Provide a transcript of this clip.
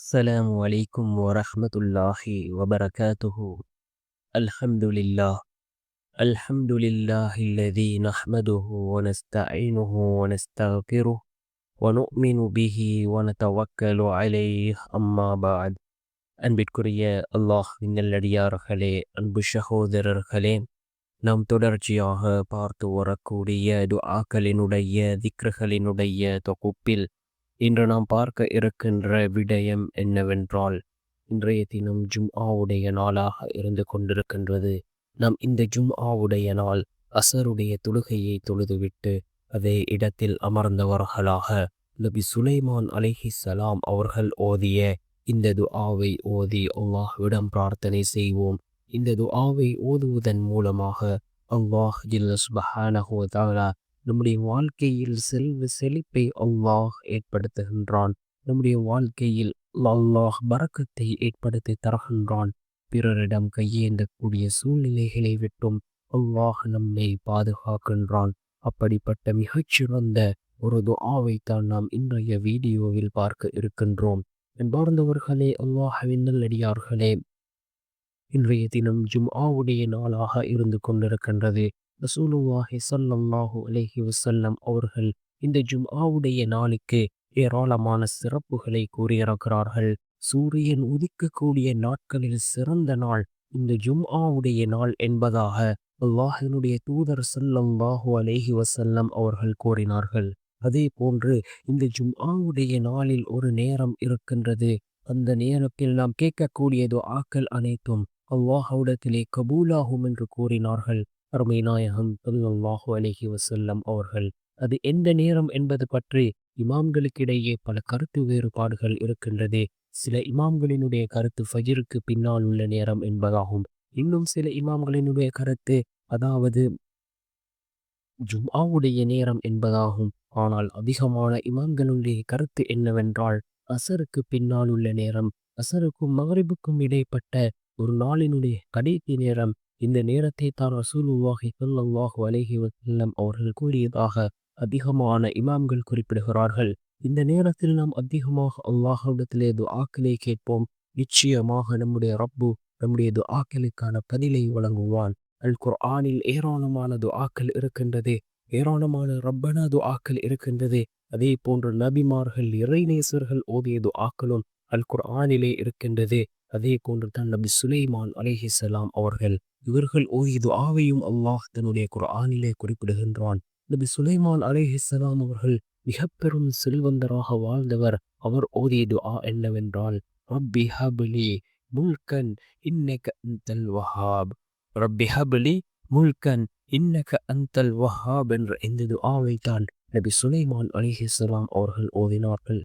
السلام عليكم ورحمة الله وبركاته الحمد لله الحمد لله الذي نحمده ونستعينه ونستغفره ونؤمن به ونتوكل عليه أما بعد அன்பிற்குரிய அல்லாஹ்வின் நல்லடியார்களே அன்பு சகோதரர்களே நாம் தொடர்ச்சியாக பார்த்து வரக்கூடிய துஆக்களினுடைய திக்ருகளினுடைய தொகுப்பில் இன்று நாம் பார்க்க இருக்கின்ற விடயம் என்னவென்றால் இன்றைய தினம் ஜும்ஆவுடைய நாளாக இருந்து கொண்டிருக்கின்றது. நாம் இந்த ஜும்ஆவுடைய நாள் அசருடைய தொழுகையை தொழுதுவிட்டு அதே இடத்தில் அமர்ந்தவர்களாக நபி சுலைமான் அலிஹி சலாம் அவர்கள் ஓதிய இந்த துஆவை ஓதி அல்லாஹ்விடம் பிரார்த்தனை செய்வோம். இந்த துஆவை ஓதுவதன் மூலமாக அல்லாஹ் ஜில்லஸ் பஹானஹோ தஆலா நம்முடைய வாழ்க்கையில் செல்வ செழிப்பை அல்லாஹ் ஏற்படுத்துகின்றான். நம்முடைய வாழ்க்கையில் அல்லாஹ் பறக்கத்தை ஏற்படுத்தி தருகின்றான். பிறரிடம் கையேந்தக்கூடிய சூழ்நிலைகளை விட்டும் அல்லாஹ் நம்மை பாதுகாக்கின்றான். அப்படிப்பட்ட மிகச்சிறந்த ஒரு துஆவைத்தான் நாம் இன்றைய வீடியோவில் பார்க்க இருக்கின்றோம். என்பார்ந்தவர்களே அல்லாஹவின் நல்லடியார்களே இன்றைய தினம் ஜும்ஆவுடைய நாளாக இருந்து கொண்டிருக்கின்றது. ரசூலுல்லாஹி ஸல்லல்லாஹு அலைஹி வசல்லம் அவர்கள் இந்த ஜும்ஆவுடைய நாளுக்கு ஏராளமான சிறப்புகளை கூறியிருக்கிறார்கள். சூரியன் உதிக்கக்கூடிய நாட்களில் சிறந்த நாள் இந்த ஜும்ஆவுடைய நாள் என்பதாக அல்லாஹினுடைய தூதர் ஸல்லல்லாஹு அலேஹி வசல்லம் அவர்கள் கூறினார்கள். அதே போன்று இந்த ஜும்ஆவுடைய நாளில் ஒரு நேரம் இருக்கின்றது. அந்த நேரத்தில் நாம் கேட்கக்கூடிய துஆக்கள் அனைத்தும் அல்லாஹவுடத்திலே கபூலாகும் என்று கூறினார்கள். அருமை நாயகம் ஸல்லல்லாஹு அலஹி வசல்லம் அவர்கள் அது எந்த நேரம் என்பது பற்றி இமாம்களுக்கிடையே பல கருத்து வேறுபாடுகள் இருக்கின்றது. சில இமாம்களினுடைய கருத்து ஃபஜிருக்கு பின்னால் உள்ள நேரம் என்பதாகும். இன்னும் சில இமாம்களினுடைய கருத்து அதாவது ஜும்ஆவுடைய நேரம் என்பதாகும். ஆனால் அதிகமான இமாம்களுடைய கருத்து என்னவென்றால் அசருக்கு பின்னால் உள்ள நேரம் அசருக்கும் மகரிபுக்கும் இடைப்பட்ட ஒரு நாளினுடைய கடைசி நேரம் இந்த நேரத்தை தான் ரசூலுல்லாஹி ஸல்லல்லாஹு அலேஹி வசல்லம் அவர்கள் கூறியதாக அதிகமான இமாம்கள் குறிப்பிடுகிறார்கள். இந்த நேரத்தில் நாம் அதிகமாக அல்லாஹ்விடத்திலே துஆக்களை கேட்போம். நிச்சயமாக நம்முடைய ரப்பு நம்முடைய துஆக்களுக்கான பதிலை வழங்குவான். அல் குர்ஆனில் ஏராளமான துஆக்கள் இருக்கின்றது. ஏராளமான ரப்பனா துஆக்கள் இருக்கின்றது. அதே போன்று நபிமார்கள் இறைநேசர்கள் ஓதிய துஆக்களும் அல் குர்ஆனிலே இருக்கின்றது. அதே போன்று தான் நபி சுலைமான் அலேஹிசலாம் அவர்கள் இவர்கள் ஓதிய துஆவையும் அல்லாஹ் தன்னுடைய குர்ஆனிலே குறிப்பிடுகின்றான். நபி சுலைமான் அலேஹிஸ்லாம் அவர்கள் மிக பெரும் செல்வந்தராக வாழ்ந்தவர். அவர் ஓதிய துஆ என்னவென்றால் ரப்பி ஹபிலி முல்கன் இன்னக அந்தல் வஹாப். ரப்பி ஹபிலி முல்கன் இன்னக அந்தல் வஹாப் என்ற இந்த துஆவை தான் நபி சுலைமான் அலிஹிஸ்லாம் அவர்கள் ஓதினார்கள்.